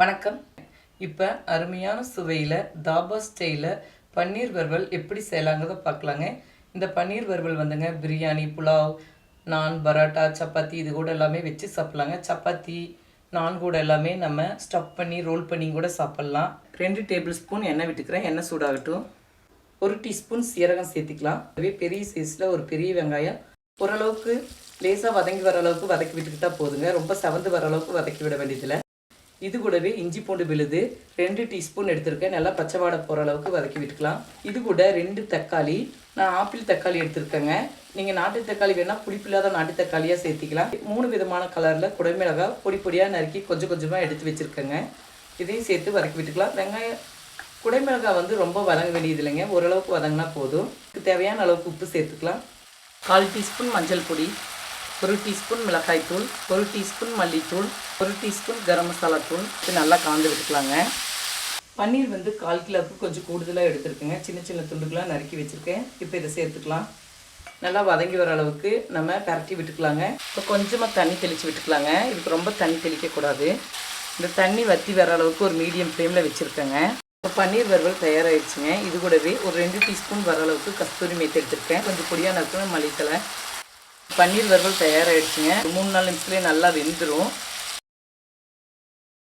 வணக்கம். இப்போ அருமையான சுவையில் தாபா ஸ்டைலில் பன்னீர் வறுவல் எப்படி செய்யலாங்கிறத பார்க்கலாங்க. இந்த பன்னீர் வறுவல் வந்துங்க பிரியாணி புலாவ் நான் பரோட்டா சப்பாத்தி இது கூட எல்லாமே வச்சு சாப்பிட்லாங்க. சப்பாத்தி நான் கூட எல்லாமே நம்ம ஸ்டஃப் பண்ணி ரோல் பண்ணி கூட சாப்பிட்லாம். ரெண்டு டேபிள் ஸ்பூன் எண்ணெய் விட்டுக்கிறேன். எண்ணெய் சூடாகட்டும். ஒரு டீஸ்பூன் சீரகம் சேர்த்துக்கலாம். அதுவே பெரிய சைஸில் ஒரு பெரிய வெங்காயம். ஓரளவுக்கு லேசாக வதங்கி வர அளவுக்கு வதக்கி விட்டுக்கிட்டா போதுங்க. ரொம்ப செவந்து வர அளவுக்கு வதக்கி விட வேண்டியதில்லை. இது கூடவே இஞ்சி பூண்டு விழுது ரெண்டு டீஸ்பூன் எடுத்திருக்கேன். நல்லா பச்சை வாடை போகிற அளவுக்கு வதக்கி விட்டுக்கலாம். இது கூட ரெண்டு தக்காளி. நான் ஆப்பிள் தக்காளி எடுத்திருக்கேங்க. நீங்கள் நாட்டு தக்காளி வேணால் புளிப்பில்லாத நாட்டு தக்காளியாக சேர்த்திக்கலாம். மூணு விதமான கலரில் குடமிளகாய் பொடி பொடியாக நறுக்கி கொஞ்சம் கொஞ்சமாக எடுத்து வச்சுருக்கேங்க. இதையும் சேர்த்து வதக்கி விட்டுக்கலாம். வெங்காயம் குடைமிளகாய் வந்து ரொம்ப வதங்க வேண்டியது இல்லைங்க. ஓரளவுக்கு வதங்கினா போதும். இதுக்கு தேவையான அளவுக்கு உப்பு சேர்த்துக்கலாம். கால் டீஸ்பூன் மஞ்சள் பொடி. ஒரு டீஸ்பூன் மிளகாய்த்தூள் ஒரு டீஸ்பூன் மல்லித்தூள் ஒரு டீஸ்பூன் கரம் மசாலா தூள். இது நல்லா காந்து விட்டுக்கலாங்க. பன்னீர் வந்து கால் கிலோவுக்கு கொஞ்சம் கூடுதலாக எடுத்துருக்கேங்க. சின்ன சின்ன துண்டுகளாக நறுக்கி வச்சுருக்கேன். இப்போ இதை சேர்த்துக்கலாம். நல்லா வதங்கி வர அளவுக்கு நம்ம பரட்டி விட்டுக்கலாங்க. இப்போ கொஞ்சமாக தண்ணி தெளித்து விட்டுக்கலாங்க. இதுக்கு ரொம்ப தண்ணி தெளிக்கக்கூடாது. இந்த தண்ணி வற்றி வர அளவுக்கு ஒரு மீடியம் ஃப்ளேமில் வச்சுருக்கேங்க. இப்போ பன்னீர் வறுவல் தயாராகிடுச்சுங்க இது கூடவே ஒரு ரெண்டு டீஸ்பூன் வர அளவுக்கு கஸ்தூரி மேத்தி எடுத்துருக்கேன். கொஞ்சம் பொடியாக நறுக்கணும் மல்லித்தலை பன்னீர் வறுவல் தயாராகிடுச்சுங்க மூணு நாலு நிமிஷத்துலேயே நல்லா வெந்துடும்